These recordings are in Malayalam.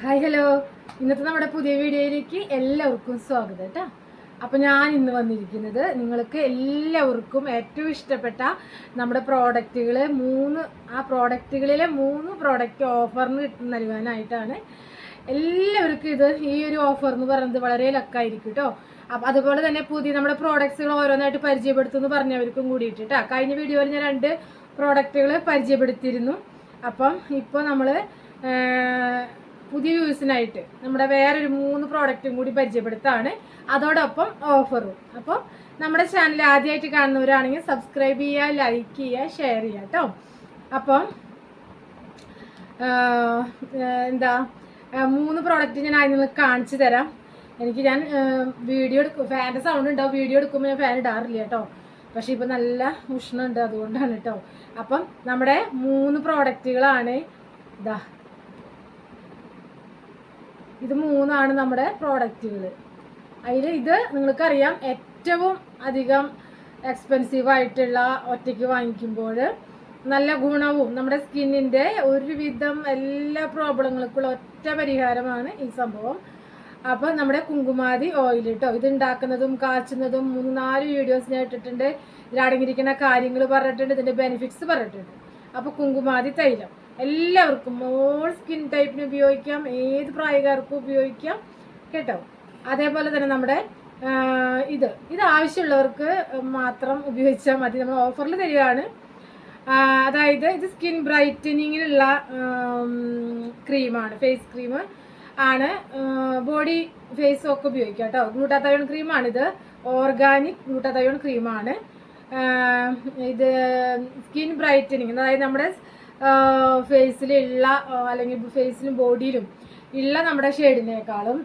ഹായ് ഹലോ ഇന്നത്തെ നമ്മുടെ പുതിയ വീഡിയോയിലേക്ക് എല്ലാവർക്കും സ്വാഗതം കേട്ടോ. അപ്പോൾ ഞാൻ ഇന്ന് വന്നിരിക്കുന്നത് നിങ്ങൾക്ക് എല്ലാവർക്കും ഏറ്റവും ഇഷ്ടപ്പെട്ട നമ്മുടെ പ്രോഡക്റ്റുകൾ മൂന്ന് ആ പ്രോഡക്റ്റുകളിലെ മൂന്ന് പ്രോഡക്റ്റ് ഓഫറിന് കിട്ടുന്ന നൽകാനായിട്ടാണ്. എല്ലാവർക്കും ഇത് ഈ ഒരു ഓഫർ എന്ന് പറയുന്നത് വളരെ ലക്കായിരിക്കും കേട്ടോ. അപ്പം അതുപോലെ തന്നെ പുതിയ നമ്മുടെ പ്രോഡക്ട്സുകൾ ഓരോന്നായിട്ട് പരിചയപ്പെടുത്തുമെന്ന് പറഞ്ഞവർക്കും കൂടിയിട്ട് കേട്ടോ. കഴിഞ്ഞ വീഡിയോയിൽ ഞാൻ രണ്ട് പ്രോഡക്റ്റുകൾ പരിചയപ്പെടുത്തിയിരുന്നു. അപ്പം ഇപ്പോൾ നമ്മൾ പുതിയ യൂസിനായിട്ട് നമ്മുടെ വേറൊരു മൂന്ന് പ്രോഡക്റ്റും കൂടി പരിചയപ്പെടുത്താണ്. അതോടൊപ്പം ഓഫറും അപ്പോൾ നമ്മുടെ ചാനൽ ആദ്യമായിട്ട് കാണുന്നവരാണെങ്കിൽ സബ്സ്ക്രൈബ് ചെയ്യുക ലൈക്ക് ചെയ്യുക ഷെയർ ചെയ്യുക കേട്ടോ അപ്പം എന്താ മൂന്ന് പ്രോഡക്റ്റ് ഞാൻ ആദ്യം നിങ്ങൾക്ക് കാണിച്ചു തരാം. എനിക്ക് ഞാൻ വീഡിയോ എടുക്കും ഫാന്റെ സൗണ്ട് ഉണ്ടാവും വീഡിയോ എടുക്കുമ്പോൾ ഞാൻ ഫാൻ ഇടാറില്ല കേട്ടോ പക്ഷെ ഇപ്പം നല്ല ഉഷ്ണമുണ്ട് അതുകൊണ്ടാണ് കേട്ടോ അപ്പം നമ്മുടെ മൂന്ന് പ്രോഡക്റ്റുകളാണ് ഇതാ ഇത് മൂന്നാണ് നമ്മുടെ പ്രോഡക്റ്റുകൾ അതിൽ ഇത് നിങ്ങൾക്കറിയാം ഏറ്റവും അധികം എക്സ്പെൻസീവ് ആയിട്ടുള്ള ഒറ്റയ്ക്ക് വാങ്ങിക്കുമ്പോൾ നല്ല ഗുണവും നമ്മുടെ സ്കിന്നിന്റെ ഒരുവിധം എല്ലാ പ്രോബ്ലങ്ങൾക്കുള്ള ഒറ്റ പരിഹാരമാണ് ഈ സംഭവം. അപ്പോൾ നമ്മുടെ കുങ്കുമാതി ഓയിൽ കേട്ടോ ഇത് ഉണ്ടാക്കുന്നതും കാച്ചുന്നതും മൂന്ന് നാല് വീഡിയോസ് ഞാൻ ഇട്ടിട്ടുണ്ട്. ഇതിലടങ്ങിയിരിക്കുന്ന കാര്യങ്ങൾ പറഞ്ഞിട്ടുണ്ട് ഇതിന്റെ ബെനിഫിറ്റ്സ് പറഞ്ഞിട്ടുണ്ട്. അപ്പോൾ കുങ്കുമാതി തൈലം. എല്ലാവർക്കും മോൾ സ്കിൻ ടൈപ്പിന് ഉപയോഗിക്കാം ഏത് പ്രായക്കാർക്കും ഉപയോഗിക്കാം കേട്ടോ? അതേപോലെ തന്നെ നമ്മുടെ ഇത്. ഇത് ആവശ്യമുള്ളവർക്ക് മാത്രം ഉപയോഗിച്ചാൽ മതി. നമ്മൾ ഓഫറിൽ തരികയാണ്. അതായത് ഇത് സ്കിൻ ബ്രൈറ്റനിങ്ങിനുള്ള ക്രീമാണ് ഫേസ് ക്രീം ആണ്. ബോഡി ഫേസ് ഒക്കെ ഉപയോഗിക്കാം കേട്ടോ. ഗ്ലൂട്ടാതയോൺ ക്രീമാണിത് ഓർഗാനിക് ഗ്ലൂട്ടാതയോൺ ക്രീമാണ് ഇത് സ്കിൻ ബ്രൈറ്റനിങ് അതായത് നമ്മുടെ ഫേസിലുള്ള അല്ലെങ്കിൽ ഫേസിലും ബോഡിയിലും ഉള്ള നമ്മുടെ ഷെയ്ഡിനേക്കാളും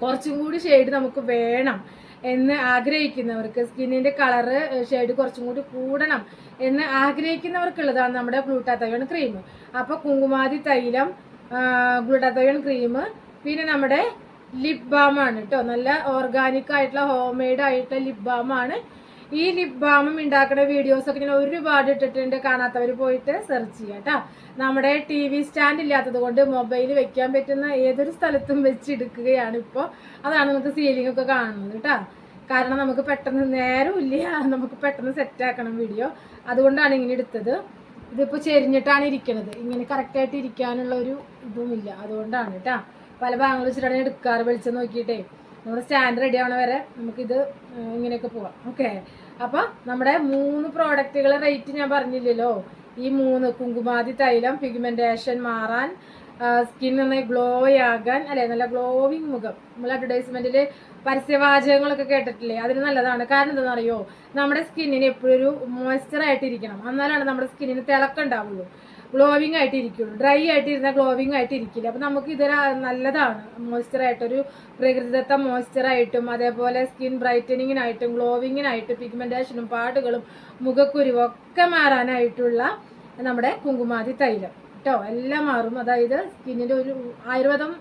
കുറച്ചും കൂടി ഷെയ്ഡ് നമുക്ക് വേണം എന്ന് ആഗ്രഹിക്കുന്നവർക്ക് സ്കിന്നിന്റെ കളറ് ഷെയ്ഡ് കുറച്ചും കൂടി കൂടണം എന്ന് ആഗ്രഹിക്കുന്നവർക്കുള്ളതാണ് നമ്മുടെ ഗ്ലൂട്ടാത്തയോൺ ക്രീം അപ്പോൾ കുങ്കുമാതി തൈലം ഗ്ലൂട്ടാത്തയോൺ ക്രീം പിന്നെ നമ്മുടെ ലിപ് ബാമാണ് കേട്ടോ നല്ല ഓർഗാനിക് ആയിട്ടുള്ള ഹോം മെയ്ഡ് ആയിട്ടുള്ള ലിപ് ബാമാണ് ഈ ലിപ് ബാമും ഉണ്ടാക്കുന്ന വീഡിയോസ് ഒക്കെ ഞാൻ ഒരുപാട് ഇട്ടിട്ടുണ്ട്. കാണാത്തവർ പോയിട്ട് സെർച്ച് ചെയ്യാം കേട്ടോ നമ്മുടെ ടി വി സ്റ്റാൻഡ് ഇല്ലാത്തത് കൊണ്ട് മൊബൈൽ വെക്കാൻ പറ്റുന്ന ഏതൊരു സ്ഥലത്തും വെച്ചെടുക്കുകയാണ് ഇപ്പോൾ അതാണ് നമുക്ക് സീലിംഗ് ഒക്കെ കാണുന്നത് കേട്ടോ കാരണം നമുക്ക് പെട്ടെന്ന് നേരം ഇല്ല. നമുക്ക് പെട്ടെന്ന് സെറ്റ് ആക്കണം വീഡിയോ അതുകൊണ്ടാണ് ഇങ്ങനെ എടുത്തത്. ഇതിപ്പോൾ ചെരിഞ്ഞിട്ടാണ് ഇരിക്കുന്നത് ഇങ്ങനെ കറക്റ്റായിട്ട് ഇരിക്കാനുള്ള ഒരു ഇതുമില്ല അതുകൊണ്ടാണ് കേട്ടോ പല ഭാഗങ്ങൾ വെച്ചിട്ടാണ് എടുക്കാറ് വെളിച്ചം നോക്കിയിട്ടേ. നമ്മുടെ സ്റ്റാൻഡ് റെഡി ആവണ വരെ നമുക്കിത് ഇങ്ങനെയൊക്കെ പോവാം. ഓക്കെ അപ്പോൾ നമ്മുടെ മൂന്ന് പ്രോഡക്റ്റുകളെ റേറ്റ് ഞാൻ പറഞ്ഞില്ലല്ലോ. ഈ മൂന്ന് കുങ്കുമാതി തൈലം പിഗ്മെന്റേഷൻ മാറാൻ സ്കിൻ നന്നായി ഗ്ലോ ആകാൻ അല്ലെ നല്ല ഗ്ലോവിങ് മുഖം. നമ്മൾ അഡ്വർടൈസ്മെന്റിൽ പരസ്യവാചകങ്ങളൊക്കെ കേട്ടിട്ടില്ലേ? അതിന് നല്ലതാണ്. കാരണം എന്താണെന്ന് അറിയോ നമ്മുടെ സ്കിന്നിന് എപ്പോഴും ഒരു മോയ്സ്ചറായിട്ടിരിക്കണം എന്നാലാണ് നമ്മുടെ സ്കിന്നിന് തിളക്കം ഉണ്ടാവുള്ളൂ. ഗ്ലോവിങ് ആയിട്ട് ഇരിക്കുള്ളൂ ഡ്രൈ ആയിട്ട് ഇരുന്നാൽ ഗ്ലോവിങ് ആയിട്ട് ഇരിക്കില്ല അപ്പം നമുക്ക് ഇതൊരു നല്ലതാണ്. മോയ്സ്ചറായിട്ടൊരു പ്രകൃതിദത്ത മോയ്സ്ചറായിട്ടും അതേപോലെ സ്കിൻ ബ്രൈറ്റനിങ്ങിനായിട്ടും ഗ്ലോവിങ്ങിനായിട്ടും പിഗ്മെന്റേഷനും പാടുകളും മുഖക്കുരുവും ഒക്കെ മാറാനായിട്ടുള്ള നമ്മുടെ കുങ്കുമാതി തൈലം. കേട്ടോ എല്ലാം മാറും. അതായത് സ്കിന്നിന്റെ ഒരു ആയുർവേദം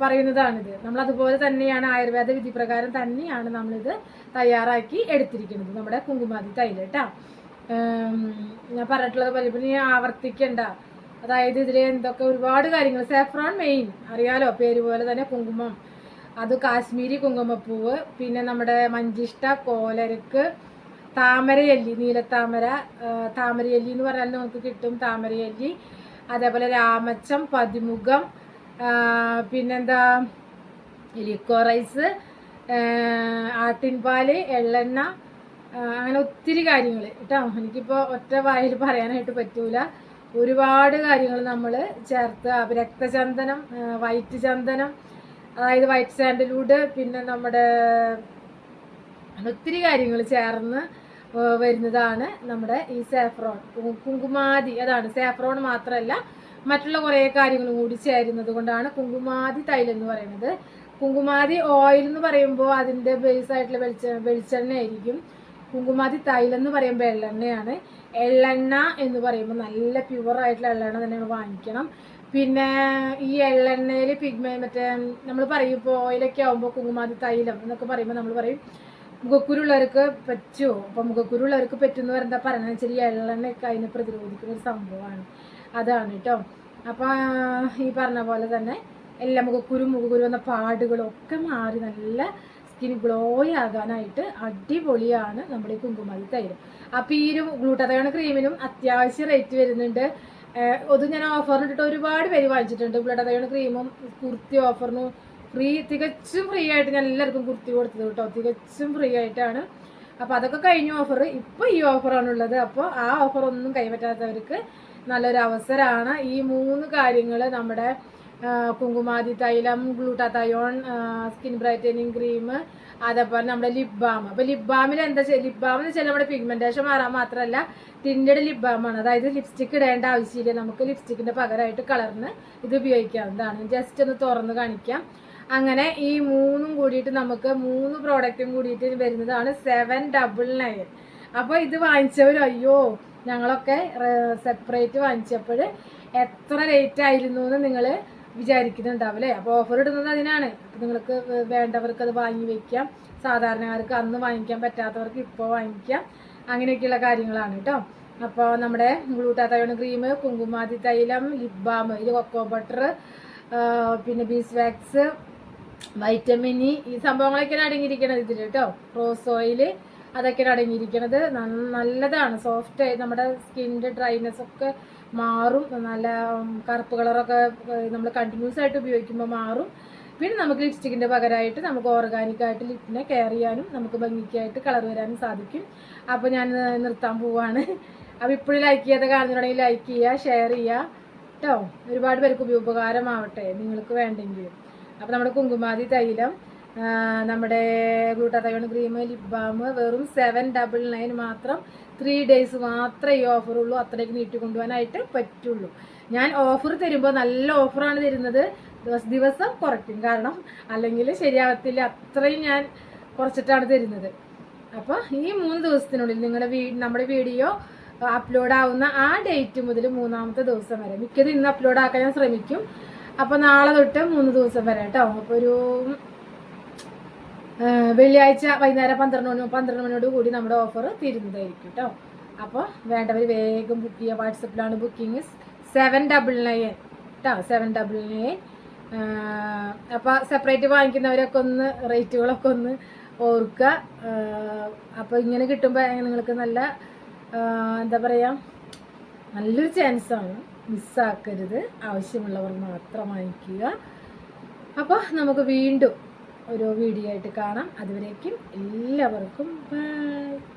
പറയുന്നതാണിത്. നമ്മൾ അതുപോലെ തന്നെയാണ് ആയുർവേദ വിധി പ്രകാരം തന്നെയാണ് നമ്മളിത് തയ്യാറാക്കി എടുത്തിരിക്കുന്നത് നമ്മുടെ കുങ്കുമാതി തൈലം കേട്ടോ ഞാൻ പറഞ്ഞിട്ടുള്ളത് പോലെ ഇപ്പം നീ ആവർത്തിക്കണ്ട. അതായത് ഇതിൽ എന്തൊക്കെ ഒരുപാട് കാര്യങ്ങൾ സാഫ്രോൺ മെയിൻ അറിയാലോ? പേര് പോലെ തന്നെ കുങ്കുമം. അത് കാശ്മീരി കുങ്കുമപ്പൂവ്. പിന്നെ നമ്മുടെ മഞ്ചിഷ്ട കോലരക്ക് താമരയല്ലി നീലത്താമര താമരയല്ലി എന്ന് പറഞ്ഞാൽ നമുക്ക് കിട്ടും താമരയല്ലി. അതേപോലെ രാമച്ചം പതിമുഖം പിന്നെന്താ? എലിക്കോ റൈസ് ആട്ടിൻപാൽ എള്ളെണ്ണ അങ്ങനെ ഒത്തിരി കാര്യങ്ങൾ കേട്ടോ. എനിക്കിപ്പോൾ ഒറ്റ വായിൽ പറയാനായിട്ട് പറ്റൂല. ഒരുപാട് കാര്യങ്ങൾ നമ്മൾ ചേർത്ത് രക്തചന്ദനം വൈറ്റ് ചന്ദനം അതായത് വൈറ്റ് സാൻഡൽവുഡ് പിന്നെ നമ്മുടെ ഒത്തിരി കാര്യങ്ങൾ ചേർന്ന് വരുന്നതാണ് നമ്മുടെ ഈ സാഫ്രോൺ. കുങ്കുമാതി അതാണ് സാഫ്രോൺ മാത്രമല്ല മറ്റുള്ള കുറേ കാര്യങ്ങളും കൂടി ചേരുന്നത് കൊണ്ടാണ് കുങ്കുമാതി തൈലം എന്ന് പറയുന്നത്. കുങ്കുമാതി ഓയിൽ എന്ന് പറയുമ്പോൾ അതിന്റെ ബേസ് ആയിട്ടുള്ള വെളിച്ച വെളിച്ചെണ്ണ ആയിരിക്കും കുങ്കുമാതി തൈലെന്ന് പറയുമ്പോൾ എള്ളെണ്ണയാണ് എള്ളെണ്ണ എന്ന് പറയുമ്പോൾ നല്ല പ്യുവർ ആയിട്ടുള്ള എള്ളെണ്ണ തന്നെ വാങ്ങിക്കണം. പിന്നെ ഈ എള്ളെണ്ണയിൽ പിഗ്മ മറ്റേ നമ്മൾ പറയും ഇപ്പോൾ ഓയിലൊക്കെ ആകുമ്പോൾ കുങ്കുമാതി തൈലം എന്നൊക്കെ പറയുമ്പോൾ നമ്മൾ പറയും. മുഖക്കുരുള്ളവർക്ക് പറ്റുമോ അപ്പോൾ മുഖക്കുരുള്ളവർക്ക് പറ്റുമെന്ന് പറയുന്നത് പറയുന്നത് വെച്ചാൽ ഈ എള്ളെണ്ണയൊക്കെ അതിനെ പ്രതിരോധിക്കുന്ന ഒരു സംഭവമാണ്. അതാണ് കേട്ടോ. അപ്പോൾ ഈ പറഞ്ഞ പോലെ തന്നെ എല്ലാ മുഖക്കുരു മുഖക്കുരു എന്ന പാടുകളൊക്കെ മാറി നല്ല സ്കിൻ ഗ്ലോ ആകാനായിട്ട് അടിപൊളിയാണ് നമ്മുടെ ഈ കുങ്കുമതി തൈര്. അപ്പോൾ ഈ ഒരു ഗ്ലൂട്ടതയോണ ക്രീമിനും അത്യാവശ്യം റേറ്റ് വരുന്നുണ്ട്. അത് ഞാൻ ഓഫറിന് ഇട്ടിട്ട് ഒരുപാട് പേര് വാങ്ങിച്ചിട്ടുണ്ട്. ഗ്ലൂട്ടതയോണ ക്രീമും കുർത്തി ഓഫറിനും ഫ്രീ തികച്ചും ഫ്രീ ആയിട്ട് ഞാൻ എല്ലാവർക്കും കുർത്തി കൊടുത്തത് കേട്ടോ. തികച്ചും ഫ്രീ ആയിട്ടാണ്. അപ്പോൾ അതൊക്കെ കഴിഞ്ഞ ഓഫർ ഇപ്പോൾ ഈ ഓഫറാണുള്ളത് അപ്പോൾ ആ ഓഫർ ഒന്നും കൈപ്പറ്റാത്തവർക്ക് നല്ലൊരു അവസരമാണ് ഈ മൂന്ന് കാര്യങ്ങൾ നമ്മുടെ കുങ്കുമാതി തൈലം ഗ്ലൂട്ടാതയോൺ സ്കിൻ ബ്രൈറ്റനിങ് ക്രീം അതേപോലെ നമ്മുടെ ലിപ് ബാം അപ്പോൾ ലിപ് ബാമിൽ എന്താ ലിപ് ബാം എന്ന് വെച്ചാൽ നമ്മുടെ പിഗ്മെന്റേഷൻ മാറാൻ മാത്രമല്ല ടിൻഡഡ് ലിപ് ബാമാണ് അതായത് ലിപ്സ്റ്റിക്ക് ഇടേണ്ട ആവശ്യമില്ല. നമുക്ക് ലിപ്സ്റ്റിക്കിന്റെ പകരമായിട്ട് കളറിന് ഇത് ഉപയോഗിക്കാവുന്നതാണ്. ജസ്റ്റ് ഒന്ന് തുറന്ന് കാണിക്കാം. അങ്ങനെ ഈ മൂന്നും കൂടിയിട്ട് നമുക്ക് മൂന്ന് പ്രോഡക്റ്റും കൂടിയിട്ട് വരുന്നതാണ് സെവൻ ഡബിൾ നയൻ അപ്പോൾ ഇത് വാങ്ങിച്ചവർ അയ്യോ ഞങ്ങളൊക്കെ സെപ്പറേറ്റ് വാങ്ങിച്ചപ്പോൾ എത്ര റേറ്റ് ആയിരുന്നു എന്ന് നിങ്ങൾ വിചാരിക്കുന്നുണ്ടാവും അല്ലേ അപ്പോൾ ഓഫർ ഇടുന്നത് അതിനാണ്. നിങ്ങൾക്ക് വേണ്ടവർക്ക് അത് വാങ്ങി വയ്ക്കാം സാധാരണക്കാർക്ക് അന്ന് വാങ്ങിക്കാൻ പറ്റാത്തവർക്ക് ഇപ്പോൾ വാങ്ങിക്കാം. അങ്ങനെയൊക്കെയുള്ള കാര്യങ്ങളാണ് കേട്ടോ അപ്പോൾ നമ്മുടെ ഗ്ലൂട്ടാതയോൺ ക്രീം കുങ്കുമാതി തൈലം ലിപ് ബാം ഇത് കൊക്കോ ബട്ടർ പിന്നെ ബീസ് വാക്സ് വൈറ്റമിൻ ഇ ഈ സംഭവങ്ങളൊക്കെയാണ് അടങ്ങിയിരിക്കുന്നത് ഇതിൽ കേട്ടോ റോസ് ഓയിൽ അതൊക്കെയാണ് അടങ്ങിയിരിക്കുന്നത് നല്ലതാണ്. സോഫ്റ്റ് നമ്മുടെ സ്കിന്നിന്റെ ഡ്രൈനെസ് ഒക്കെ മാറും. നല്ല കറുപ്പ് കളറൊക്കെ നമ്മൾ കണ്ടിന്യൂസ് ആയിട്ട് ഉപയോഗിക്കുമ്പോൾ മാറും. പിന്നെ നമുക്ക് ലിപ്സ്റ്റിക്കിന്റെ പകരമായിട്ട് നമുക്ക് ഓർഗാനിക് ആയിട്ട് ലിപ്പിനെ കെയർ ചെയ്യാനും നമുക്ക് ഭംഗിക്കായിട്ട് കളർ വരാനും സാധിക്കും. അപ്പോൾ ഞാൻ നിർത്താൻ പോവാണ്. അപ്പോൾ ഇപ്പോഴും ലൈക്ക് ചെയ്യാതെ കാണുന്നുണ്ടെങ്കിൽ ലൈക്ക് ചെയ്യുക ഷെയർ ചെയ്യുക. കേട്ടോ ഒരുപാട് പേർക്ക് ഉപ- ഉപകാരമാവട്ടെ നിങ്ങൾക്ക് വേണ്ടെങ്കിൽ. അപ്പോൾ നമ്മുടെ കുങ്കുമാതി തൈലം നമ്മുടെ ഗ്ലൂട്ടാതയോൺ ക്രീം ലിപ് ബാം വെറും സെവൻ ഡബിൾ നയൻ മാത്രം ത്രീ ഡേയ്സ് മാത്രമേ ഈ ഓഫർ ഉള്ളൂ. അത്രയ്ക്ക് നീട്ടി കൊണ്ടുപോകാനായിട്ട് പറ്റുള്ളൂ. ഞാൻ ഓഫർ തരുമ്പോൾ നല്ല ഓഫറാണ് തരുന്നത്. ദിവസം ദിവസം കുറയ്ക്കും. കാരണം അല്ലെങ്കിൽ ശരിയാവത്തില്ല. അത്രയും ഞാൻ കുറച്ചിട്ടാണ് തരുന്നത്. അപ്പോൾ ഈ മൂന്ന് ദിവസത്തിനുള്ളിൽ നിങ്ങളുടെ വീ നമ്മുടെ വീഡിയോ അപ്ലോഡ് ആവുന്ന ആ ഡേറ്റ് മുതൽ മൂന്നാമത്തെ ദിവസം വരെ. മിക്കതും ഇന്ന് അപ്ലോഡ് ആക്കാൻ ഞാൻ ശ്രമിക്കും. അപ്പോൾ നാളെ തൊട്ട് മൂന്ന് ദിവസം വരെ കേട്ടോ. അപ്പോൾ ഒരു വെള്ളിയാഴ്ച വൈകുന്നേരം പന്ത്രണ്ട് മണി പന്ത്രണ്ട് മണിയോട് കൂടി നമ്മുടെ ഓഫർ തീരുന്നതായിരിക്കും കേട്ടോ അപ്പോൾ വേണ്ടവർ വേഗം ബുക്ക് ചെയ്യുക. വാട്സപ്പിലാണ് ബുക്കിംഗ് സെവൻ ഡബിൾ നയൻ കേട്ടോ സെവൻ ഡബിൾ നയൻ അപ്പോൾ സെപ്പറേറ്റ് വാങ്ങിക്കുന്നവരൊക്കെ ഒന്ന് റേറ്റുകളൊക്കെ ഒന്ന് ഓർക്കുക അപ്പോൾ ഇങ്ങനെ കിട്ടുമ്പോൾ നിങ്ങൾക്ക് നല്ല എന്താ പറയുക നല്ലൊരു ചാൻസാണ് മിസ്സാക്കരുത് ആവശ്യമുള്ളവർ മാത്രം വാങ്ങിക്കുക. അപ്പോൾ നമുക്ക് വീണ്ടും ഒരു വീഡിയോ ആയിട്ട് കാണാം. അതുവരേക്കും എല്ലാവർക്കും ബൈ